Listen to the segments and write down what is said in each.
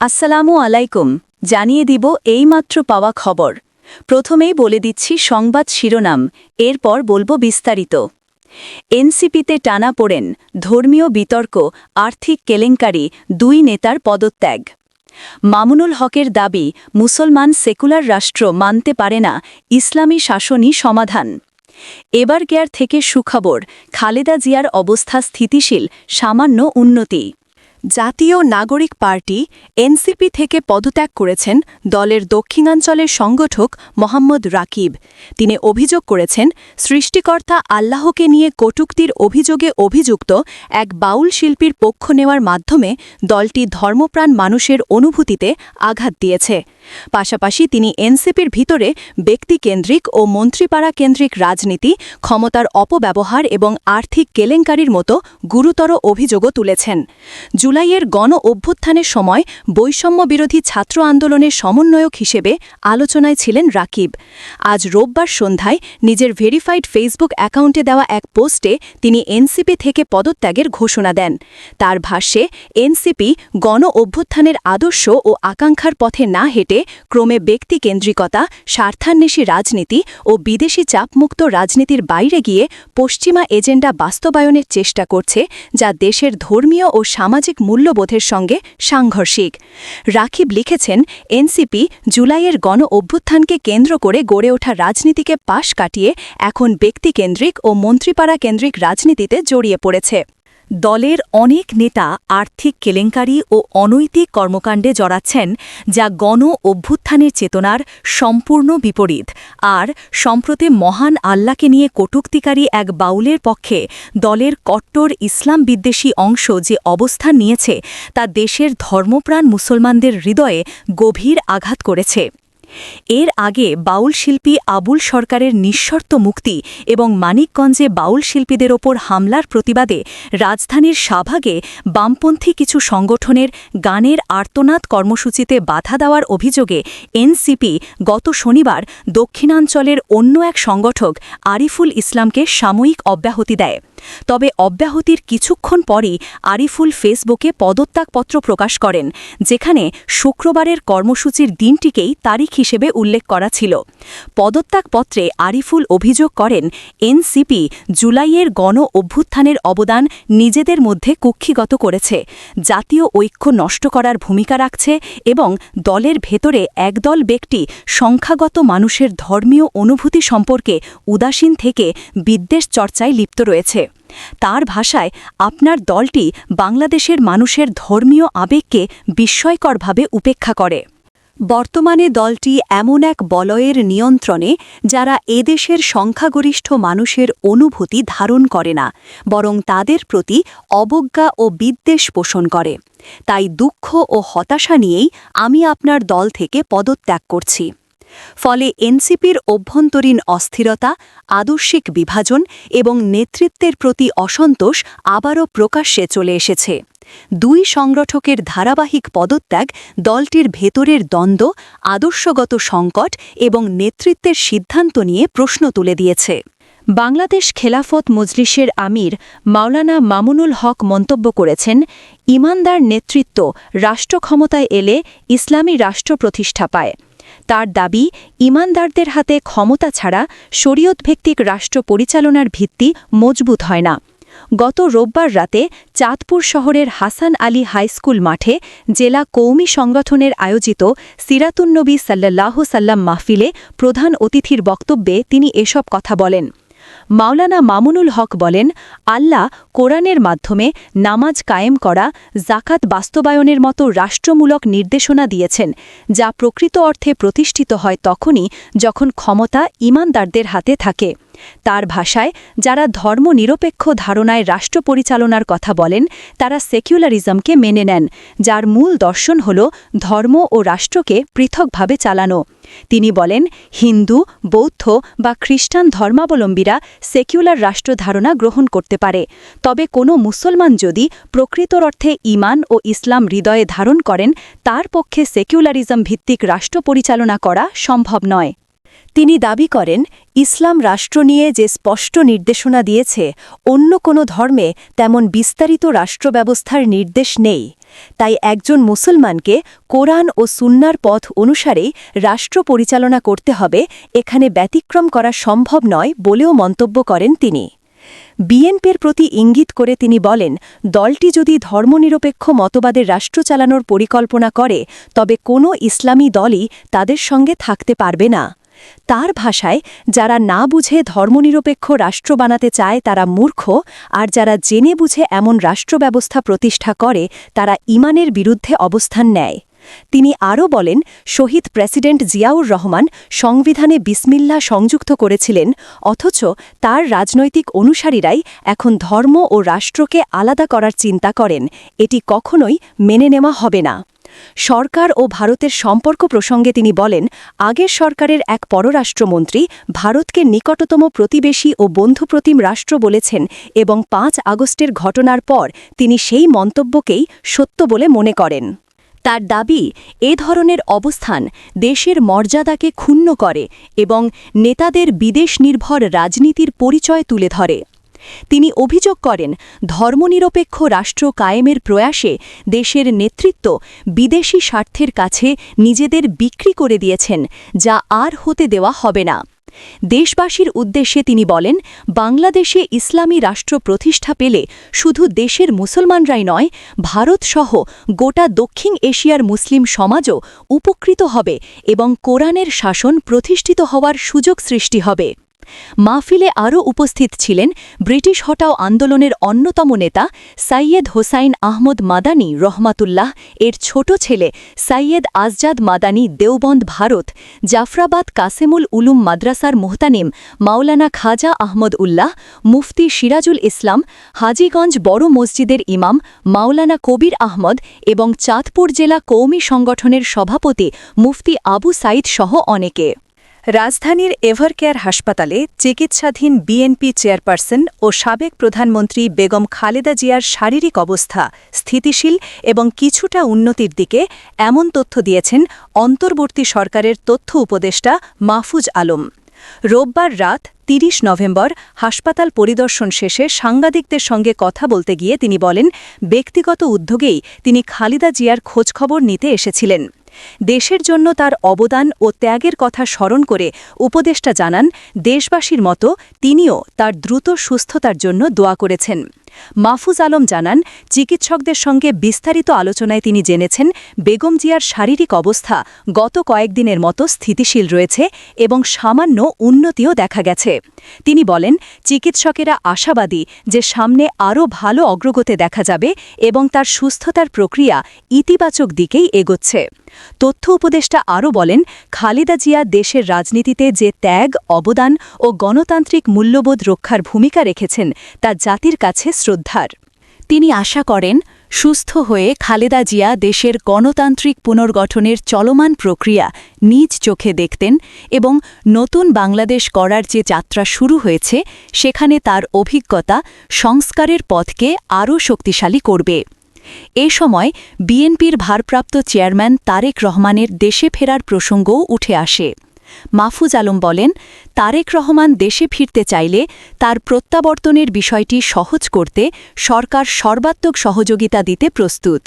আসসালামু আলাইকুম, জানিয়ে দিব এইমাত্র পাওয়া খবর। প্রথমেই বলে দিচ্ছি সংবাদ শিরোনাম, এরপর বলব বিস্তারিত। এনসিপিতে টানা পড়েন, ধর্মীয় বিতর্ক, আর্থিক কেলেঙ্কারি, দুই নেতার পদত্যাগ। মামুনুল হকের দাবি, মুসলমান সেকুলার রাষ্ট্র মানতে পারে না, ইসলামী শাসনই সমাধান। এবার কেয়ার থেকে সুখবর, খালেদা জিয়ার অবস্থা স্থিতিশীল, সামান্য উন্নতি। জাতীয় নাগরিক পার্টি এনসিপি থেকে পদত্যাগ করেছেন দলের দক্ষিণাঞ্চলের সংগঠক মোহাম্মদ রাকিব। তিনি অভিযোগ করেছেন, সৃষ্টিকর্তা আল্লাহকে নিয়ে কটুক্তির অভিযোগে অভিযুক্ত এক বাউল শিল্পীর পক্ষ নেওয়ার মাধ্যমে দলটি ধর্মপ্রাণ মানুষের অনুভূতিতে আঘাত দিয়েছে। পাশাপাশি তিনি এনসিপির ভিতরে ব্যক্তিকেন্দ্রিক ও মন্ত্রীপাড়া কেন্দ্রিক রাজনীতি, ক্ষমতার অপব্যবহার এবং আর্থিক কেলেঙ্কারির মতো গুরুতর অভিযোগও তুলেছেন। জুলাইয়ের গণ অভ্যুত্থানের সময় বৈষম্য বিরোধী ছাত্র আন্দোলনের সমন্বয়ক হিসেবে আলোচনায় ছিলেন রাকিব। আজ রোববার সন্ধ্যায় নিজের ভেরিফাইড ফেসবুক অ্যাকাউন্টে দেওয়া এক পোস্টে তিনি এনসিপি থেকে পদত্যাগের ঘোষণা দেন। তার ভাষ্যে, এনসিপি গণ অভ্যুত্থানের আদর্শ ও আকাঙ্ক্ষার পথে না হেঁটে ক্রমে ব্যক্তিকেন্দ্রিকতা, স্বার্থান্বেষী রাজনীতি ও বিদেশি চাপমুক্ত রাজনীতির বাইরে গিয়ে পশ্চিমা এজেন্ডা বাস্তবায়নের চেষ্টা করছে, যা দেশের ধর্মীয় ও সামাজিক মূল্যবোধের সঙ্গে সাংঘর্ষিক। রাকিব লিখেছেন, এনসিপি জুলাইয়ের গণ অভ্যুত্থানকে কেন্দ্র করে গড়ে ওঠা রাজনীতিকে পাশ কাটিয়ে এখন ব্যক্তিকেন্দ্রিক ও মন্ত্রীপাড়া কেন্দ্রিক রাজনীতিতে জড়িয়ে পড়েছে। দলের অনেক নেতা আর্থিক কেলেঙ্কারি ও অনৈতিক কর্মকাণ্ডে জড়াচ্ছেন, যা গণ অভ্যুত্থানের চেতনার সম্পূর্ণ বিপরীত। আর সম্প্রতি মহান আল্লাহকে নিয়ে কটুক্তিকারী এক বাউলের পক্ষে দলের কট্টর ইসলাম বিদ্বেষী অংশ যে অবস্থান নিয়েছে, তা দেশের ধর্মপ্রাণ মুসলমানদের হৃদয়ে গভীর আঘাত করেছে। এর আগে বাউল শিল্পী আবুল সরকারের নিঃশর্ত মুক্তি এবং মানিকগঞ্জে বাউল শিল্পীদের ওপর হামলার প্রতিবাদে রাজধানীর শাহবাগে বামপন্থী কিছু সংগঠনের গানের আর্তনাদ কর্মসূচিতে বাধা দেওয়ার অভিযোগে এনসিপি গত শনিবার দক্ষিণাঞ্চলের অন্য এক সংগঠক আরিফুল ইসলামকে সাময়িক অব্যাহতি দেয়। তবে অব্যাহতির কিছুক্ষণ পরই আরিফুল ফেসবুকে পদত্যাগপত্র প্রকাশ করেন, যেখানে শুক্রবারের কর্মসূচির দিনটিকেই তারিখ হিসেবে উল্লেখ করা ছিল। পদত্যাগপত্রে আরিফুল অভিযোগ করেন, এনসিপি জুলাইয়ের গণ অভ্যুত্থানের অবদান নিজেদের মধ্যে কুক্ষিগত করেছে, জাতীয় ঐক্য নষ্ট করার ভূমিকা রাখছে এবং দলের ভেতরে একদল ব্যক্তি সংখ্যাগত মানুষের ধর্মীয় অনুভূতি সম্পর্কে উদাসীন থেকে বিদ্বেষ চর্চায় লিপ্ত রয়েছে। তার ভাষায়, আপনার দলটি বাংলাদেশের মানুষের ধর্মীয় আবেগকে বিস্ময়করভাবে উপেক্ষা করে। বর্তমানে দলটি এমন এক বলয়ের নিয়ন্ত্রণে যারা এদেশের সংখ্যাগরিষ্ঠ মানুষের অনুভূতি ধারণ করে না, বরং তাদের প্রতি অবজ্ঞা ও বিদ্বেষ পোষণ করে। তাই দুঃখ ও হতাশা নিয়েই আমি আপনার দল থেকে পদত্যাগ করছি। ফলে এনসিপির অভ্যন্তরীণ অস্থিরতা, আদর্শিক বিভাজন এবং নেতৃত্বের প্রতি অসন্তোষ আবারও প্রকাশ্যে চলে এসেছে। দুই সংগঠকের ধারাবাহিক পদত্যাগ, দলটির ভেতরের দ্বন্দ্ব, আদর্শগত সংকট এবং নেতৃত্বের সিদ্ধান্ত নিয়ে প্রশ্ন তুলে দিয়েছে। বাংলাদেশ খেলাফত মজলিসের আমির মাওলানা মামুনুল হক মন্তব্য করেছেন, ইমানদার নেতৃত্ব রাষ্ট্র ক্ষমতায় এলে ইসলামী রাষ্ট্র প্রতিষ্ঠা পায়। তার দাবি, ইমানদারদের হাতে ক্ষমতা ছাড়া শরীয়তভিত্তিক রাষ্ট্র পরিচালনার ভিত্তি মজবুত হয় না। গত রোববার রাতে চাঁদপুর শহরের হাসান আলী হাইস্কুল মাঠে জেলা কৌমি সংগঠনের আয়োজিত সিরাতুন্নবী সাল্লাহ সাল্লাম মাহফিলে প্রধান অতিথির বক্তব্যে তিনি এসব কথা বলেন। মাওলানা মামুনুল হক বলেন, আল্লাহ কোরআনের মাধ্যমে নামাজ কায়েম করা জাকাত বাস্তবায়নের মতো রাষ্ট্রমূলক নির্দেশনা দিয়েছেন, যা প্রকৃত অর্থে প্রতিষ্ঠিত হয় তখনই যখন ক্ষমতা ইমানদারদের হাতে থাকে। তার ভাষায়, যারা ধর্মনিরপেক্ষ ধারণায় রাষ্ট্র পরিচালনার কথা বলেন, তারা সেকুলারিজমকে মেনে নেন, যার মূল দর্শন হল ধর্ম ও রাষ্ট্রকে পৃথকভাবে চালানো। তিনি বলেন, হিন্দু, বৌদ্ধ বা খ্রিস্টান ধর্মাবলম্বীরা সেকুলার রাষ্ট্র ধারণা গ্রহণ করতে পারে। তবে কোনো মুসলমান যদি প্রকৃত অর্থে ইমান ও ইসলাম হৃদয়ে ধারণ করেন, তার পক্ষে সেকুলারিজম ভিত্তিক রাষ্ট্র পরিচালনা করা সম্ভব নয়। তিনি দাবি করেন, ইসলাম রাষ্ট্র নিয়ে যে স্পষ্ট নির্দেশনা দিয়েছে, অন্য কোনো ধর্মে তেমন বিস্তারিত রাষ্ট্রব্যবস্থার নির্দেশ নেই। তাই একজন মুসলমানকে কোরআন ও সুন্নার পথ অনুসারেই রাষ্ট্র পরিচালনা করতে হবে, এখানে ব্যতিক্রম করা সম্ভব নয় বলেও মন্তব্য করেন তিনি। বিএনপির প্রতি ইঙ্গিত করে তিনি বলেন, দলটি যদি ধর্মনিরপেক্ষ মতবাদের রাষ্ট্র চালানোর পরিকল্পনা করে, তবে কোনো ইসলামী দলই তাদের সঙ্গে থাকতে পারবে না। তার ভাষায়, যারা না বুঝে ধর্মনিরপেক্ষ রাষ্ট্র বানাতে চায় তারা মূর্খ, আর যারা জেনে বুঝে এমন রাষ্ট্র ব্যবস্থা প্রতিষ্ঠা করে, তারা ইমানের বিরুদ্ধে অবস্থান নেয়। তিনি আরও বলেন, শহীদ প্রেসিডেন্ট জিয়াউর রহমান সংবিধানে বিসমিল্লা সংযুক্ত করেছিলেন, অথচ তার রাজনৈতিক অনুসারীরাই এখন ধর্ম ও রাষ্ট্রকে আলাদা করার চিন্তা করেন, এটি কখনোই মেনে নেওয়া হবে না। সরকার ও ভারতের সম্পর্ক প্রসঙ্গে তিনি বলেন, আগের সরকারের এক পররাষ্ট্রমন্ত্রী ভারতকে নিকটতম প্রতিবেশী ও বন্ধুপ্রতিম রাষ্ট্র বলেছেন এবং পাঁচ আগস্টের ঘটনার পর তিনি সেই মন্তব্যকেই সত্য বলে মনে করেন। তার দাবি, এ ধরনের অবস্থান দেশের মর্যাদাকে ক্ষুণ্ণ করে এবং নেতাদের বিদেশ নির্ভর রাজনীতির পরিচয় তুলে ধরে। তিনি অভিযোগ করেন, ধর্মনিরপেক্ষ রাষ্ট্র কায়েমের প্রয়াসে দেশের নেতৃত্ব বিদেশি স্বার্থের কাছে নিজেদের বিক্রি করে দিয়েছেন, যা আর হতে দেওয়া হবে না। দেশবাসীর উদ্দেশ্যে তিনি বলেন, বাংলাদেশে ইসলামী রাষ্ট্র প্রতিষ্ঠা পেলে শুধু দেশের মুসলমানরাই নয় ভারতসহ গোটা দক্ষিণ এশিয়ার মুসলিম সমাজও উপকৃত হবে এবং কোরআনের শাসন প্রতিষ্ঠিত হওয়ার সুযোগ সৃষ্টি হবে। মাহফিলে আরও উপস্থিত ছিলেন ব্রিটিশ হটাও আন্দোলনের অন্যতম নেতা সাইয়েদ হোসাইন আহমদ মাদানী রহমাতুল্লাহ, এর ছোট ছেলে সাইয়েদ আজজাদ মাদানী দেওবন্দ ভারত, জাফরাবাদ কাসেমুল উলুম মাদ্রাসার মোহতানিম মাওলানা খাজা আহমদ উল্লাহ, মুফতি সিরাজুল ইসলাম, হাজিগঞ্জ বড় মসজিদের ইমাম মাওলানা কবির আহমদ এবং চাঁদপুর জেলা কৌমি সংগঠনের সভাপতি মুফতি আবু সাইদ সহ অনেকে। রাজধানীর এভারকেয়ার হাসপাতালে চিকিৎসাধীন বিএনপি চেয়ারপারসন ও সাবেক প্রধানমন্ত্রী বেগম খালেদা জিয়ার শারীরিক অবস্থা স্থিতিশীল এবং কিছুটা উন্নতির দিকে এমন তথ্য দিয়েছেন অন্তর্বর্তী সরকারের তথ্য উপদেষ্টা মাহফুজ আলম। রোববার রাত ৩০ নভেম্বর হাসপাতাল পরিদর্শন শেষে সাংবাদিকদের সঙ্গে কথা বলতে গিয়ে তিনি বলেন, ব্যক্তিগত উদ্যোগেই তিনি খালিদা জিয়ার খোঁজখবর নিতে এসেছিলেন। দেশের জন্য তার অবদান ও ত্যাগের কথা স্মরণ করে উপদেষ্টা জানান, দেশবাসীর মতো তিনিও তার দ্রুত সুস্থতার জন্য দোয়া করেছেন। মাহফুজ আলম জানান, চিকিৎসকদের সঙ্গে বিস্তারিত আলোচনায় তিনি জেনেছেন, বেগম জিয়ার শারীরিক অবস্থা গত কয়েকদিনের মতো স্থিতিশীল রয়েছে এবং সামান্য উন্নতিও দেখা গেছে। তিনি বলেন, চিকিৎসকেরা আশাবাদী যে সামনে আরও ভালো অগ্রগতি দেখা যাবে এবং তার সুস্থতার প্রক্রিয়া ইতিবাচক দিকেই এগোচ্ছে। তথ্য উপদেষ্টা আরও বলেন, খালেদা জিয়া দেশের রাজনীতিতে যে ত্যাগ, অবদান ও গণতান্ত্রিক মূল্যবোধ রক্ষার ভূমিকা রেখেছেন, তা জাতির কাছে শ্রদ্ধার। তিনি আশা করেন, সুস্থ হয়ে খালেদা জিয়া দেশের গণতান্ত্রিক পুনর্গঠনের চলমান প্রক্রিয়া নিজ চোখে দেখতেন এবং নতুন বাংলাদেশ করার যে যাত্রা শুরু হয়েছে, সেখানে তার অভিজ্ঞতা সংস্কারের পথকে আরও শক্তিশালী করবে। এ সময় বিএনপির ভারপ্রাপ্ত চেয়ারম্যান তারেক রহমানের দেশে ফেরার প্রসঙ্গও উঠে আসে। মাহফুজ আলম বলেন, তারেক রহমান দেশে ফিরতে চাইলে তার প্রত্যাবর্তনের বিষয়টি সহজ করতে সরকার সর্বাত্মক সহযোগিতা দিতে প্রস্তুত।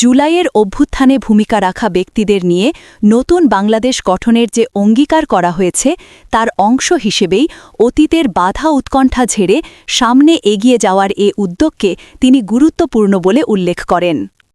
জুলাইয়ের অভ্যুত্থানে ভূমিকা রাখা ব্যক্তিদের নিয়ে নতুন বাংলাদেশ গঠনের যে অঙ্গীকার করা হয়েছে, তার অংশ হিসেবেই অতীতের বাধা উৎকণ্ঠা ঝেড়ে সামনে এগিয়ে যাওয়ার এ উদ্যোগকে তিনি গুরুত্বপূর্ণ বলে উল্লেখ করেন।